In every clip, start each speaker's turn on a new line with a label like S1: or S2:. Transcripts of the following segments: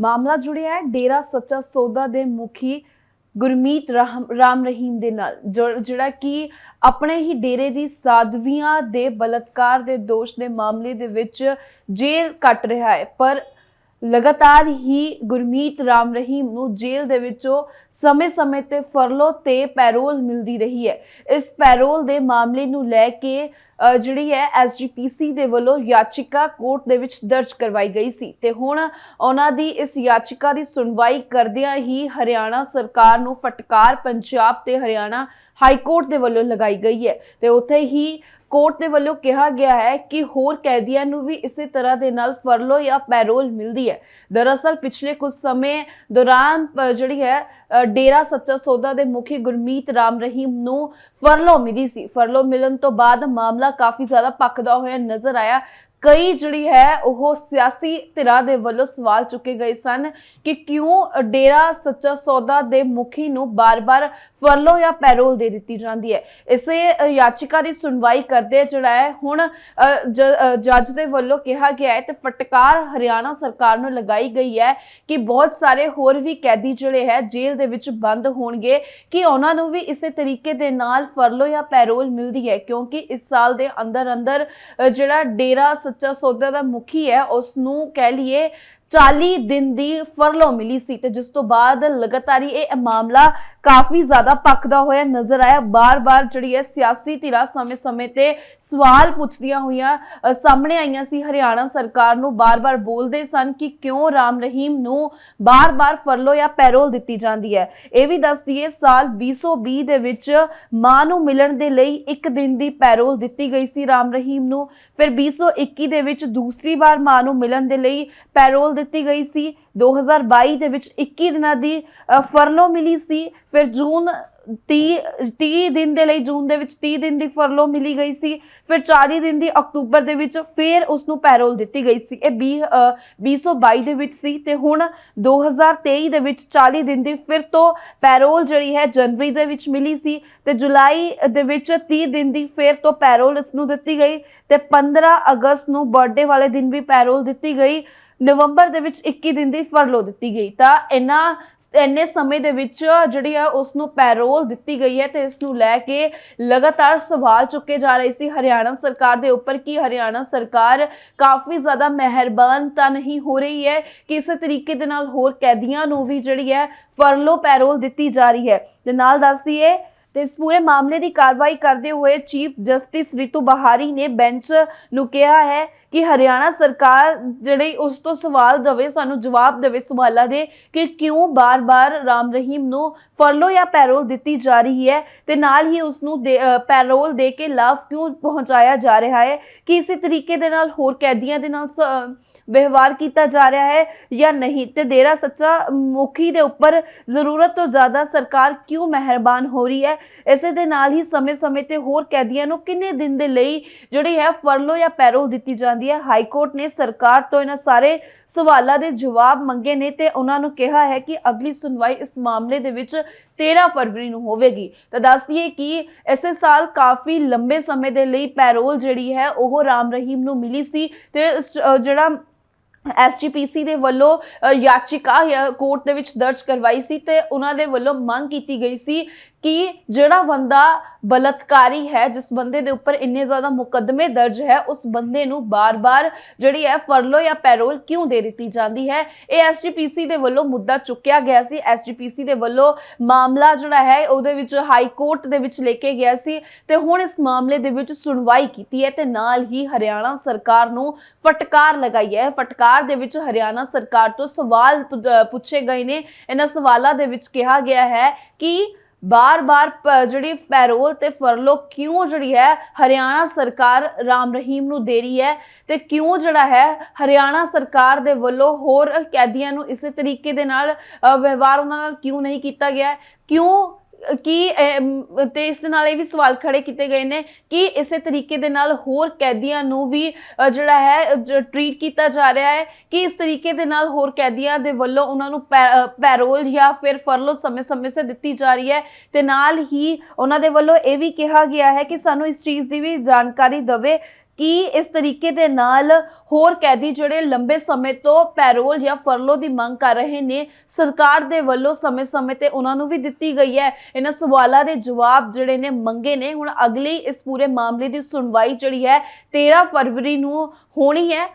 S1: ਮਾਮਲਾ ਜੁੜਿਆ ਹੈ ਡੇਰਾ ਸੱਚਾ ਸੌਦਾ ਦੇ ਮੁਖੀ ਗੁਰਮੀਤ ਰਾਮ ਰਾਮ ਰਹੀਮ ਦੇ ਨਾਲ, ਜੋ- ਜਿਹੜਾ ਕਿ ਆਪਣੇ ਹੀ ਡੇਰੇ ਦੀ ਸਾਧਵੀਆਂ ਦੇ ਬਲਤਕਾਰ ਦੇ ਦੋਸ਼ ਦੇ ਮਾਮਲੇ ਦੇ ਵਿੱਚ ਜੇਲ੍ਹ ਕੱਟ ਰਿਹਾ ਹੈ। ਪਰ ਲਗਾਤਾਰ ਹੀ ਗੁਰਮੀਤ ਰਾਮ ਰਹੀਮ ਨੂੰ ਜੇਲ੍ਹ ਦੇ ਵਿੱਚੋਂ ਸਮੇਂ-ਸਮੇਂ ਤੇ ਫਰਲੋ ਤੇ ਪੈਰੋਲ ਮਿਲਦੀ ਰਹੀ ਹੈ। ਇਸ ਪੈਰੋਲ ਦੇ ਮਾਮਲੇ ਨੂੰ ਲੈ ਕੇ ਜਿਹੜੀ ਹੈ ਐਸਜੀਪੀਸੀ ਦੇ ਵੱਲੋਂ ਯਾਚਿਕਾ ਕੋਰਟ ਦੇ ਵਿੱਚ ਦਰਜ ਕਰਵਾਈ ਗਈ ਸੀ। ਤੇ ਹੁਣ ਉਹਨਾਂ ਦੀ ਇਸ ਯਾਚਿਕਾ ਦੀ ਸੁਣਵਾਈ ਕਰਦਿਆਂ ਹੀ ਹਰਿਆਣਾ ਸਰਕਾਰ ਨੂੰ ਫਟਕਾਰ ਪੰਜਾਬ ਤੇ ਹਰਿਆਣਾ ਹਾਈ ਕੋਰਟ ਦੇ ਵੱਲੋਂ ਲਗਾਈ ਗਈ ਹੈ। ਤੇ ਉੱਥੇ ਹੀ ਕੋਰਟ ਦੇ ਵੱਲੋਂ ਕਿਹਾ ਗਿਆ ਹੈ ਕਿ ਹੋਰ ਕੈਦੀਆਂ ਨੂੰ ਵੀ ਇਸੇ ਤਰ੍ਹਾਂ ਦੇ ਨਾਲ ਫਰਲੋ ਜਾਂ ਪੈਰੋਲ ਮਿਲਦੀ ਹੈ। ਦਰਅਸਲ ਪਿਛਲੇ ਕੁਝ ਸਮੇਂ ਦੌਰਾਨ ਜਿਹੜੀ ਹੈ ਡੇਰਾ ਸੱਚਾ ਸੌਦਾ ਦੇ ਮੁਖੀ ਗੁਰਮੀਤ ਰਾਮ ਰਹੀਮ ਨੂੰ ਫਰਲੋ ਮਿਲੀ ਸੀ। ਫਰਲੋ ਮਿਲਣ ਤੋਂ ਬਾਅਦ ਮਾਮਲਾ ਕਾਫੀ ਜ਼ਿਆਦਾ ਪੱਕਦਾ ਹੋਇਆ ਨਜ਼ਰ ਆਇਆ। ਕਈ ਜਿਹੜੀ ਹੈ ਉਹ ਸਿਆਸੀ ਧਿਰਾਂ ਦੇ ਵੱਲੋਂ ਸਵਾਲ ਚੁੱਕੇ ਗਏ ਸਨ ਕਿ ਕਿਉਂ ਡੇਰਾ ਸੱਚਾ ਸੌਦਾ ਦੇ ਮੁਖੀ ਨੂੰ ਬਾਰ-ਬਾਰ ਫਰਲੋ ਜਾਂ ਪੈਰੋਲ ਦੇ ਦਿੱਤੀ ਜਾਂਦੀ ਹੈ। ਇਸੇ ਯਾਚਿਕਾ ਦੀ ਸੁਣਵਾਈ ਕਰਦੇ ਜਿਹੜਾ ਹੈ, ਹੁਣ ਜ- ਜੱਜ ਦੇ ਵੱਲੋਂ ਕਿਹਾ ਗਿਆ ਹੈ ਤੇ ਫਟਕਾਰ ਹਰਿਆਣਾ ਸਰਕਾਰ ਨੂੰ ਲਗਾਈ ਗਈ ਹੈ ਕਿ ਬਹੁਤ ਸਾਰੇ ਹੋਰ ਵੀ ਕੈਦੀ ਜਿਹੜੇ ਹੈ ਜੇਲ੍ਹ ਦੇ ਵਿੱਚ ਬੰਦ ਹੋਣਗੇ, ਕਿ ਉਹਨਾਂ ਨੂੰ ਵੀ ਇਸੇ ਤਰੀਕੇ ਦੇ ਨਾਲ ਫਰਲੋ ਜਾਂ ਪੈਰੋਲ ਮਿਲਦੀ ਹੈ, ਕਿਉਂਕਿ ਇਸ ਸਾਲ ਦੇ ਅੰਦਰ ਅੰਦਰ ਜਿਹੜਾ ਡੇਰਾ ਸੱਚਾ ਸੌਦਾ ਦਾ ਮੁਖੀ ਹੈ ਉਸ ਨੂੰ ਕਹਿ ਲਈਏ 40 ਦਿਨ ਦੀ ਫਰਲੋ ਮਿਲੀ ਸੀ ਤੇ ਜਿਸ ਤੋਂ ਬਾਅਦ ਲਗਾਤਾਰ ਹੀ ਇਹ ਮਾਮਲਾ ਕਾਫੀ ਜ਼ਿਆਦਾ ਪੱਕਦਾ ਹੋਇਆ ਨਜ਼ਰ ਆਇਆ। ਬਾਰ-ਬਾਰ ਜਿਹੜੀ ਹੈ ਸਿਆਸੀ ਧਿਰਾਂ ਸਮੇਂ-ਸਮੇਂ ਤੇ ਸਵਾਲ ਪੁੱਛਦੀਆਂ ਹੋਈਆਂ ਸਾਹਮਣੇ ਆਈਆਂ ਸੀ। ਹਰਿਆਣਾ ਸਰਕਾਰ ਨੂੰ ਬਾਰ-ਬਾਰ ਬੋਲਦੇ ਸਨ ਕਿ ਕਿਉਂ ਰਾਮ ਰਹੀਮ ਨੂੰ ਬਾਰ-ਬਾਰ ਫਰਲੋ ਜਾਂ ਪੈਰੋਲ ਦਿੱਤੀ ਜਾਂਦੀ ਹੈ। ਇਹ ਵੀ ਦੱਸ ਦਈਏ, ਸਾਲ 2020 ਦੇ ਵਿੱਚ ਮਾਂ ਨੂੰ ਮਿਲਣ ਦੇ ਲਈ ਇੱਕ ਦਿਨ ਦੀ ਪੈਰੋਲ ਦਿੱਤੀ ਗਈ ਸੀ ਰਾਮ ਰਹੀਮ ਨੂੰ। ਫਿਰ 2021 ਦੇ ਵਿੱਚ ਦੂਸਰੀ ਵਾਰ ਮਾਂ ਨੂੰ ਮਿਲਣ ਦੇ ਲਈ ਪੈਰੋਲ ਦਿੱਤੀ ਗਈ ਸੀ। 2022 ਦੇ ਵਿੱਚ 21 ਦਿਨਾਂ ਦੀ ਅ, ਫਰਲੋ ਮਿਲੀ ਸੀ। ਫਿਰ ਜੂਨ 30 30 ਦਿਨ ਦੇ ਲਈ ਜੂਨ ਦੇ ਵਿੱਚ 30 ਦਿਨ ਦੀ ਫਰਲੋ ਮਿਲੀ ਗਈ ਸੀ। ਫਿਰ 40 ਦਿਨ ਦੀ ਅਕਤੂਬਰ ਦੇ ਵਿੱਚ ਫਿਰ ਉਸ ਨੂੰ ਪੈਰੋਲ ਦਿੱਤੀ ਗਈ ਸੀ। ਇਹ 20 ਅ, 2022 ਦੇ ਵਿੱਚ ਸੀ ਤੇ ਹੁਣ 2023 ਦੇ ਵਿੱਚ 40 ਦਿਨ ਦੀ ਫਿਰ ਤੋਂ ਪੈਰੋਲ ਜਿਹੜੀ ਹੈ ਜਨਵਰੀ ਦੇ ਵਿੱਚ ਮਿਲੀ ਸੀ ਤੇ ਜੁਲਾਈ ਦੇ ਵਿੱਚ 30 ਦਿਨ ਦੀ ਫਿਰ ਤੋਂ ਪੈਰੋਲ ਇਸ ਨੂੰ ਦਿੱਤੀ ਗਈ ਤੇ 15 ਅਗਸਤ ਨੂੰ ਬਰਥਡੇ ਵਾਲੇ ਦਿਨ ਵੀ ਪੈਰੋਲ ਦਿੱਤੀ ਗਈ। ਨਵੰਬਰ ਦੇ ਵਿੱਚ 21 ਦਿਨ ਦੀ ਫਰਲੋ ਦਿੱਤੀ ਗਈ। ਤਾਂ ਇਹਨਾਂ ਇੰਨੇ ਸਮੇਂ ਦੇ ਵਿੱਚ ਜਿਹੜੀ ਆ ਉਸ ਨੂੰ ਪੈਰੋਲ ਦਿੱਤੀ ਗਈ ਹੈ ਤੇ ਇਸ ਨੂੰ ਲੈ ਕੇ ਲਗਾਤਾਰ ਸਵਾਲ ਚੁੱਕੇ ਜਾ ਰਹੇ ਸੀ ਹਰਿਆਣਾ ਸਰਕਾਰ ਦੇ ਉੱਪਰ ਕਿ ਹਰਿਆਣਾ ਸਰਕਾਰ ਕਾਫੀ ਜ਼ਿਆਦਾ ਮਿਹਰਬਾਨ ਤਾਂ ਨਹੀਂ ਹੋ ਰਹੀ ਹੈ, ਕਿ ਇਸੇ ਤਰੀਕੇ ਦੇ ਨਾਲ ਹੋਰ ਕੈਦੀਆਂ ਨੂੰ ਵੀ ਜਿਹੜੀ ਹੈ ਫਰਲੋ ਪੈਰੋਲ ਦਿੱਤੀ ਜਾ ਰਹੀ ਹੈ। ਤੇ ਨਾਲ ਦੱਸ ਦਈਏ ਤੇ ਇਸ ਪੂਰੇ ਮਾਮਲੇ ਦੀ ਕਾਰਵਾਈ ਕਰਦੇ ਹੋਏ ਚੀਫ ਜਸਟਿਸ ਰਿਤੂ ਬਹਾਰੀ ਨੇ ਬੈਂਚ ਨੂੰ ਕਿਹਾ ਹੈ ਕਿ ਹਰਿਆਣਾ ਸਰਕਾਰ ਜਿਹੜੀ ਉਸ ਤੋਂ ਸਵਾਲ ਦਵੇ, ਸਾਨੂੰ ਜਵਾਬ ਦੇਵੇ ਸਵਾਲਾਂ ਦੇ ਕਿ ਕਿਉਂ ਬਾਰ-ਬਾਰ ਰਾਮ ਰਹੀਮ ਨੂੰ ਫਰਲੋ ਜਾਂ ਪੈਰੋਲ ਦਿੱਤੀ ਜਾ ਰਹੀ ਹੈ ਤੇ ਨਾਲ ਹੀ ਉਸ ਨੂੰ ਦੇ- ਪੈਰੋਲ ਦੇ ਕੇ ਲਾਭ ਕਿਉਂ ਪਹੁੰਚਾਇਆ ਜਾ ਰਿਹਾ ਹੈ, ਕਿ ਇਸੇ ਤਰੀਕੇ ਦੇ ਨਾਲ ਹੋਰ ਕੈਦੀਆਂ ਦੇ ਨਾਲ ਵਿਵਹਾਰ ਕੀਤਾ ਜਾ ਰਿਹਾ ਹੈ ਜਾਂ ਨਹੀਂ? ਤੇ ਡੇਰਾ ਸੱਚਾ ਮੁਖੀ ਦੇ ਉੱਪਰ ਜ਼ਰੂਰਤ ਤੋਂ ਜ਼ਿਆਦਾ ਸਰਕਾਰ ਕਿਉਂ ਮਿਹਰਬਾਨ ਹੋ ਰਹੀ ਹੈ? ਇਸੇ ਦੇ ਨਾਲ ਹੀ ਸਮੇਂ-ਸਮੇਂ ਤੇ ਹੋਰ ਕੈਦੀਆਂ ਨੂੰ ਕਿੰਨੇ ਦਿਨ ਦੇ ਲਈ ਜਿਹੜੀ ਹੈ ਫਰਲੋ ਜਾਂ ਪੈਰੋਲ ਦਿੱਤੀ ਜਾਂਦੀ ਹੈ? ਹਾਈ ਕੋਰਟ ਨੇ ਸਰਕਾਰ ਤੋਂ ਇਹਨਾਂ ਸਾਰੇ ਸਵਾਲਾਂ ਦੇ ਜਵਾਬ ਮੰਗੇ ਨੇ ਤੇ ਉਹਨਾਂ ਨੂੰ ਕਿਹਾ ਹੈ ਕਿ ਅਗਲੀ ਸੁਣਵਾਈ ਇਸ ਮਾਮਲੇ ਦੇ ਵਿੱਚ 13 ਫਰਵਰੀ ਨੂੰ ਹੋਵੇਗੀ। ਤਾਂ ਦੱਸਦੀਏ ਕਿ ਇਸੇ ਸਾਲ ਕਾਫੀ ਲੰਬੇ ਸਮੇਂ ਦੇ ਲਈ ਪੈਰੋਲ ਜਿਹੜੀ ਹੈ ਉਹ ਰਾਮ ਰਹੀਮ ਨੂੰ ਮਿਲੀ ਸੀ ਤੇ ਜਿਹੜਾ ਐਸਜੀਪੀਸੀ ਦੇ ਵੱਲੋਂ ਯਾਚਿਕਾ ਕੋਰਟ ਦੇ ਵਿੱਚ ਦਰਜ ਕਰਵਾਈ ਸੀ ਤੇ ਉਹਨਾਂ ਦੇ ਵੱਲੋਂ ਮੰਗ ਕੀਤੀ ਗਈ ਸੀ ਕਿ ਜਿਹੜਾ ਬੰਦਾ ਬਲਤਕਾਰੀ ਹੈ, ਜਿਸ ਬੰਦੇ ਦੇ ਉੱਪਰ ਇੰਨੇ ਜ਼ਿਆਦਾ ਮੁਕੱਦਮੇ ਦਰਜ ਹੈ, ਉਸ ਬੰਦੇ ਨੂੰ ਬਾਰ-ਬਾਰ ਜਿਹੜੀ ਹੈ ਫਰਲੋ ਜਾਂ ਪੈਰੋਲ ਕਿਉਂ ਦੇ ਦਿੱਤੀ ਜਾਂਦੀ ਹੈ? ਇਹ ਐਸਜੀਪੀਸੀ ਦੇ ਵੱਲੋਂ ਮੁੱਦਾ ਚੁੱਕਿਆ ਗਿਆ ਸੀ। ਐਸਜੀਪੀਸੀ ਦੇ ਵੱਲੋਂ ਮਾਮਲਾ ਜਿਹੜਾ ਹੈ, ਉਹਦੇ ਵਿੱਚ ਹਾਈ ਕੋਰਟ ਦੇ ਵਿੱਚ ਲੈ ਕੇ ਗਿਆ ਸੀ ਤੇ ਹੁਣ ਇਸ ਮਾਮਲੇ ਦੇ ਵਿੱਚ ਸੁਣਵਾਈ ਕੀਤੀ ਹੈ ਤੇ ਨਾਲ ਹੀ ਹਰਿਆਣਾ ਸਰਕਾਰ ਨੂੰ ਫਟਕਾਰ ਲਗਾਈ ਹੈ। ਫਟਕਾਰ ਦੇ ਵਿੱਚ ਹਰਿਆਣਾ ਸਰਕਾਰ ਤੋਂ ਸਵਾਲ ਪੁੱਛੇ ਗਏ ਨੇ। ਇਹਨਾਂ ਸਵਾਲਾਂ ਦੇ ਵਿੱਚ ਕਿਹਾ ਗਿਆ ਹੈ ਕਿ ਬਾਰ-ਬਾਰ ਪ- ਜਿਹੜੀ ਪੈਰੋਲ ਤੇ ਫਰਲੋ ਕਿਉਂ ਜਿਹੜੀ ਹੈ, ਹਰਿਆਣਾ ਸਰਕਾਰ ਰਾਮ ਰਹੀਮ ਨੂੰ ਦੇ ਰਹੀ ਹੈ ਤੇ ਕਿਉਂ ਜਿਹੜਾ ਹੈ, ਹਰਿਆਣਾ ਸਰਕਾਰ ਦੇ ਵੱਲੋਂ ਹੋਰ ਕੈਦੀਆਂ ਨੂੰ ਇਸੇ ਤਰੀਕੇ ਦੇ ਨਾਲ ਵਿਵਹਾਰ ਉਹਨਾਂ ਨਾਲ ਕਿਉਂ ਨਹੀਂ ਕੀਤਾ ਗਿਆ? ਕਿਉਂ ਕਿ ਅਮ, ਤੇ ਇਸ ਦੇ ਨਾਲ ਇਹ ਵੀ ਸਵਾਲ ਖੜੇ ਕੀਤੇ ਗਏ ਨੇ ਕਿ ਇਸੇ ਤਰੀਕੇ ਦੇ ਨਾਲ ਹੋਰ ਕੈਦੀਆਂ ਨੂੰ ਵੀ ਜਿਹੜਾ ਹੈ ਟ੍ਰੀਟ ਕੀਤਾ ਜਾ ਰਿਹਾ ਹੈ ਕਿ ਇਸ ਤਰੀਕੇ ਦੇ ਨਾਲ ਹੋਰ ਕੈਦੀਆਂ ਦੇ ਵੱਲੋਂ ਉਹਨਾਂ ਨੂੰ ਪੈ- ਪੈਰੋਲ ਜਾਂ ਫਿਰ ਫਰਲੋ ਸਮੇਂ-ਸਮੇਂ ਸੇ ਦਿੱਤੀ ਜਾ ਰਹੀ ਹੈ। ਤੇ ਨਾਲ ਹੀ ਉਹਨਾਂ ਦੇ ਵੱਲੋਂ ਇਹ ਵੀ ਕਿਹਾ ਗਿਆ ਹੈ ਕਿ ਸਾਨੂੰ ਇਸ ਚੀਜ਼ ਦੀ ਵੀ ਜਾਣਕਾਰੀ ਦਵੇ। ਕਿ ਇਸ ਤਰੀਕੇ ਦੇ ਨਾਲ ਹੋਰ ਕੈਦੀ ਜਿਹੜੇ ਲੰਬੇ ਸਮੇਂ ਤੋਂ ਪੈਰੋਲ ਜਾਂ ਫਰਲੋ ਦੀ ਮੰਗ ਕਰ ਰਹੇ ਨੇ, ਸਰਕਾਰ ਦੇ ਵੱਲੋਂ ਸਮੇਂ-ਸਮੇਂ ਤੇ ਉਹਨਾਂ ਨੂੰ ਵੀ ਦਿੱਤੀ ਗਈ ਹੈ। ਇਹਨਾਂ ਸਵਾਲਾਂ ਦੇ ਜਵਾਬ ਜਿਹੜੇ ਨੇ ਮੰਗੇ ਨੇ। ਹੁਣ ਅਗਲੀ ਇਸ ਪੂਰੇ ਮਾਮਲੇ ਦੀ ਸੁਣਵਾਈ ਜਿਹੜੀ ਹੈ 13 ਫਰਵਰੀ ਨੂੰ ਹੋਣੀ ਹੈ।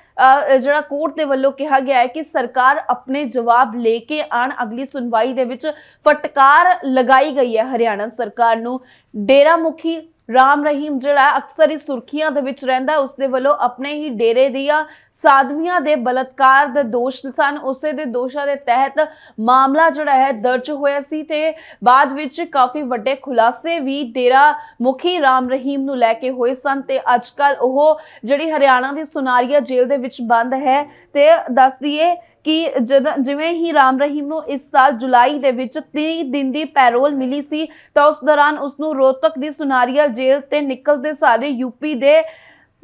S1: ਜਿਹੜਾ ਕੋਰਟ ਦੇ ਵੱਲੋਂ ਕਿਹਾ ਗਿਆ ਹੈ ਕਿ ਸਰਕਾਰ ਆਪਣੇ ਜਵਾਬ ਲੈ ਕੇ ਆਣ ਅਗਲੀ ਸੁਣਵਾਈ ਦੇ ਵਿੱਚ ਫਟਕਾਰ ਲਗਾਈ ਗਈ ਹੈ ਹਰਿਆਣਾ ਸਰਕਾਰ ਨੂੰ। ਡੇਰਾ ਮੁਖੀ ਰਾਮ ਰਹੀਮ ਜਿਹੜਾ ਅਕਸਰ ਹੀ ਸੁਰਖੀਆਂ ਦੇ ਵਿੱਚ ਰਹਿੰਦਾ ਉਸ ਦੇ ਵੱਲੋਂ ਆਪਣੇ ਹੀ ਡੇਰੇ ਦੀਆਂ ਸਾਧਵੀਆਂ ਦੇ ਬਲਤਕਾਰ ਦੇ ਦੋਸ਼ ਸਨ। ਉਸੇ ਦੇ ਦੋਸ਼ਾਂ ਦੇ ਤਹਿਤ ਮਾਮਲਾ ਜਿਹੜਾ ਹੈ ਦਰਜ ਹੋਇਆ ਸੀ ਤੇ ਬਾਅਦ ਵਿੱਚ ਕਾਫੀ ਵੱਡੇ ਖੁਲਾਸੇ ਵੀ ਡੇਰਾ ਮੁਖੀ ਰਾਮ ਰਹੀਮ ਨੂੰ ਲੈ ਕੇ ਹੋਏ ਸਨ ਤੇ ਅੱਜਕੱਲ ਉਹ ਜਿਹੜੀ ਹਰਿਆਣਾ ਦੀ ਸੁਨਾਰੀਆ ਜੇਲ੍ਹ ਦੇ ਵਿੱਚ ਬੰਦ ਹੈ ਤੇ ਦੱਸ ਦਈਏ ਕਿ ਜਦ ਜਿਵੇਂ ਹੀ ਰਾਮ ਰਹੀਮ ਨੂੰ ਇਸ ਸਾਲ ਜੁਲਾਈ ਦੇ ਵਿੱਚ 30 ਦਿਨ ਦੀ ਪੈਰੋਲ ਮਿਲੀ ਸੀ ਤਾਂ ਉਸ ਦੌਰਾਨ ਉਸ ਨੂੰ ਰੋਹਤਕ ਦੀ ਸੁਨਾਰੀਆ ਜੇਲ੍ਹ ਤੇ ਨਿਕਲਦੇ ਸਾਰੇ ਯੂਪੀ ਦੇ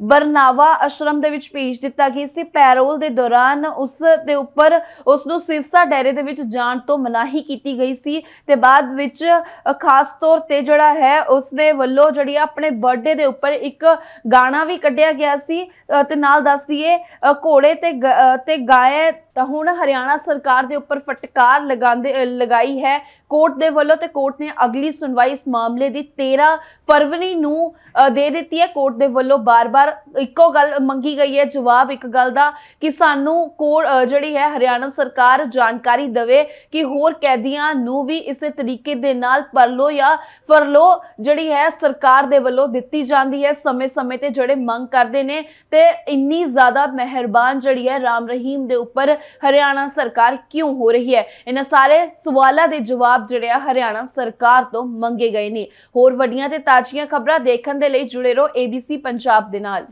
S1: ਬਰਨਾਵਾ ਆਸ਼ਰਮ ਦੇ ਵਿੱਚ ਭੇਜ ਦਿੱਤਾ ਗਿਆ ਸੀ। ਪੈਰੋਲ ਦੇ ਦੌਰਾਨ ਉਸ ਦੇ ਉੱਪਰ ਉਸ ਨੂੰ ਸਿਰਸਾ ਡੇਰੇ ਦੇ ਵਿੱਚ ਜਾਣ ਤੋਂ ਮਨਾਹੀ ਕੀਤੀ ਗਈ ਸੀ ਤੇ ਬਾਅਦ ਵਿੱਚ ਖਾਸ ਤੌਰ ਤੇ ਜਿਹੜਾ ਹੈ ਉਸ ਦੇ ਵੱਲੋਂ ਜਿਹੜੀ ਆ ਆਪਣੇ ਬਰਥਡੇ ਦੇ ਉੱਪਰ ਇੱਕ ਗਾਣਾ ਵੀ ਕੱਢਿਆ ਗਿਆ ਸੀ। ਅ, ਤੇ ਨਾਲ ਦੱਸ ਦਈਏ ਘੋੜੇ ਤੇ ਗ- ਅ, ਤੇ ਗਾਏ ਤਾਂ ਹੁਣ ਹਰਿਆਣਾ ਸਰਕਾਰ ਦੇ ਉੱਪਰ ਫਟਕਾਰ ਲਗਾਉਂਦੇ ਲਗਾਈ ਹੈ। ਕੋਰਟ ਦੇ ਵੱਲੋਂ ਤੇ ਕੋਰਟ ਨੇ ਅਗਲੀ ਸੁਣਵਾਈ ਇਸ ਮਾਮਲੇ ਦੀ 13 ਫਰਵਰੀ ਨੂੰ ਦੇ ਦਿੱਤੀ ਹੈ। ਕੋਰਟ ਦੇ ਵੱਲੋਂ ਬਾਰ-ਬਾਰ ਇੱਕੋ ਗੱਲ ਮੰਗੀ ਗਈ ਹੈ। ਜਵਾਬ ਇੱਕ ਗੱਲ ਦਾ ਕਿ ਸਾਨੂੰ ਕੋਰ ਜਿਹੜੀ ਹੈ ਹਰਿਆਣਾ ਸਰਕਾਰ ਜਾਣਕਾਰੀ ਦੇਵੇ ਕਿ ਹੋਰ ਕੈਦੀਆਂ ਨੂੰ ਵੀ ਇਸੇ ਤਰੀਕੇ ਦੇ ਨਾਲ ਪਰਲੋ ਜਾਂ ਫਰਲੋ ਜਿਹੜੀ ਹੈ ਸਰਕਾਰ ਦੇ ਵੱਲੋਂ ਦਿੱਤੀ ਜਾਂਦੀ ਹੈ। ਸਮੇਂ-ਸਮੇਂ ਤੇ ਜਿਹੜੇ ਮੰਗ ਕਰਦੇ ਨੇ ਤੇ ਇੰਨੀ ਜ਼ਿਆਦਾ ਮਿਹਰਬਾਨ ਜਿਹੜੀ ਹੈ ਰਾਮ ਰਹੀਮ ਦੇ ਉੱਪਰ ਹਰਿਆਣਾ ਸਰਕਾਰ ਕਿਉਂ ਹੋ ਰਹੀ ਹੈ? ਇਹਨਾਂ ਸਾਰੇ ਸਵਾਲਾਂ ਦੇ ਜਵਾਬ ਜਿਹੜੇ ਆ ਹਰਿਆਣਾ ਸਰਕਾਰ ਤੋਂ ਮੰਗੇ ਗਏ ਨੇ। ਹੋਰ ਵੱਡੀਆਂ ਤੇ ਤਾਜ਼ੀਆਂ ਖਬਰਾਂ ਦੇਖਣ ਦੇ ਲਈ ਜੁੜੇ ਰਹੋ ABC ਪੰਜਾਬ ਦੇ ਨਾਲ।